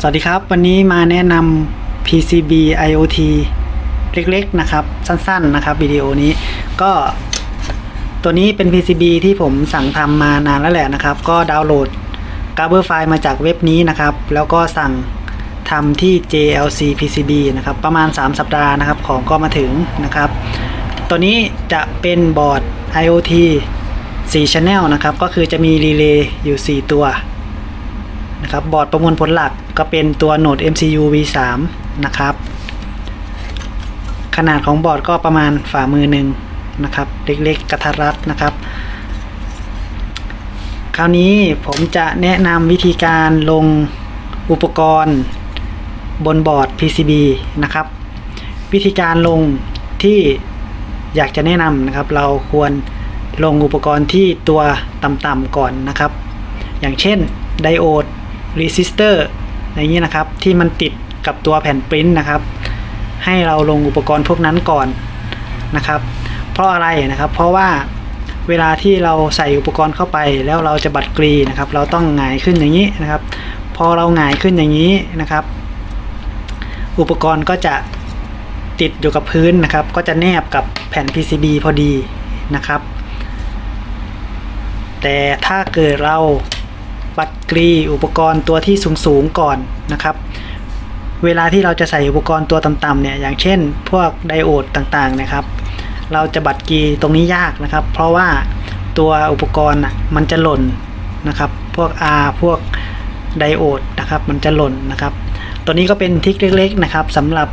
สวัสดีครับ วันนี้มาแนะนำ PCB IoT เล็กๆนะครับ สั้นๆนะครับวิดีโอนี้ก็ตัวนี้เป็น PCB ที่ผมสั่งทำมานานแล้วแหละนะครับ ก็ดาวน์โหลด g a b b e r file มาจากเว็บนี้นะครับ แล้วก็สั่งทำที่ JLC PCB นะครับ ประมาณ 3 สัปดาห์นะครับ ของก็มาถึงนะครับ ตัวนี้จะเป็นบอร์ด IoT 4 Channel นะครับ ก็คือจะมีรีเลย์อยู่ 4 ตัว นะครับบอร์ดประมวลผลหลักก็เป็นตัวโหนด MCU V3 นะครับ ขนาดของบอร์ดก็ประมาณฝ่ามือหนึ่งนะครับ เล็กๆกระทัดรัดนะครับ คราวนี้ผมจะแนะนำวิธีการลงอุปกรณ์บนบอร์ด PCB นะครับ วิธีการลงที่อยากจะแนะนำนะครับ เราควรลงอุปกรณ์ที่ตัวต่ำๆก่อนนะครับ อย่างเช่นไดโอด รีสิสเตอร์อย่างนี้นะครับที่มันติดกับตัวแผ่นปริ้นนะครับ ให้เราลงอุปกรณ์พวกนั้นก่อนนะครับ เพราะอะไรนะครับ เพราะว่าเวลาที่เราใส่อุปกรณ์เข้าไปแล้วเราจะบัดกรีนะครับ เราต้องหงายขึ้นอย่างนี้นะครับ พอเราหงายขึ้นอย่างนี้นะครับ อุปกรณ์ก็จะติดอยู่กับพื้นนะครับ ก็จะแนบกับแผ่น PCB พอดีนะครับ แต่ถ้าเกิดเรา บัดกรีอุปกรณ์ตัวที่สูงๆก่อนนะครับ เวลาที่เราจะใส่อุปกรณ์ตัวต่ำๆเนี่ยอย่างเช่น พวกไดโอดต่างๆนะครับ เราจะบัดกรีตรงนี้ยากนะครับ เพราะว่าตัวอุปกรณ์มันจะหล่นนะครับ พวก R พวกไดโอดนะครับ มันจะหล่นนะครับ ตัวนี้ก็เป็นทริคเล็กๆนะครับสำหรับ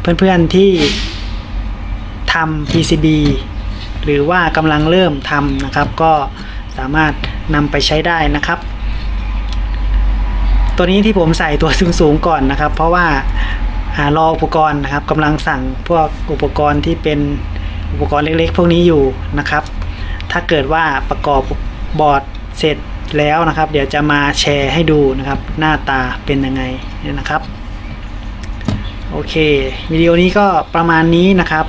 เพื่อนๆที่ทำ PCB หรือว่ากำลังเริ่มทำนะครับ ก็สามารถนำไปใช้ได้นะครับ ตัวนี้ที่ผมใส่ตัวสูงๆก่อนนะครับ เพราะว่าหารออุปกรณ์นะครับกำลังสั่งพวกอุปกรณ์ที่เป็นอุปกรณ์เล็กๆ พวกนี้อยู่นะครับ ถ้าเกิดว่าประกอบบอร์ดเสร็จแล้วนะครับ เดี๋ยวจะมาแชร์ให้ดูนะครับ หน้าตาเป็นยังไงเนี่ยนะครับโอเควิดีโอนี้ก็ประมาณนี้นะครับ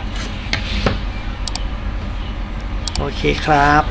โอเคครับ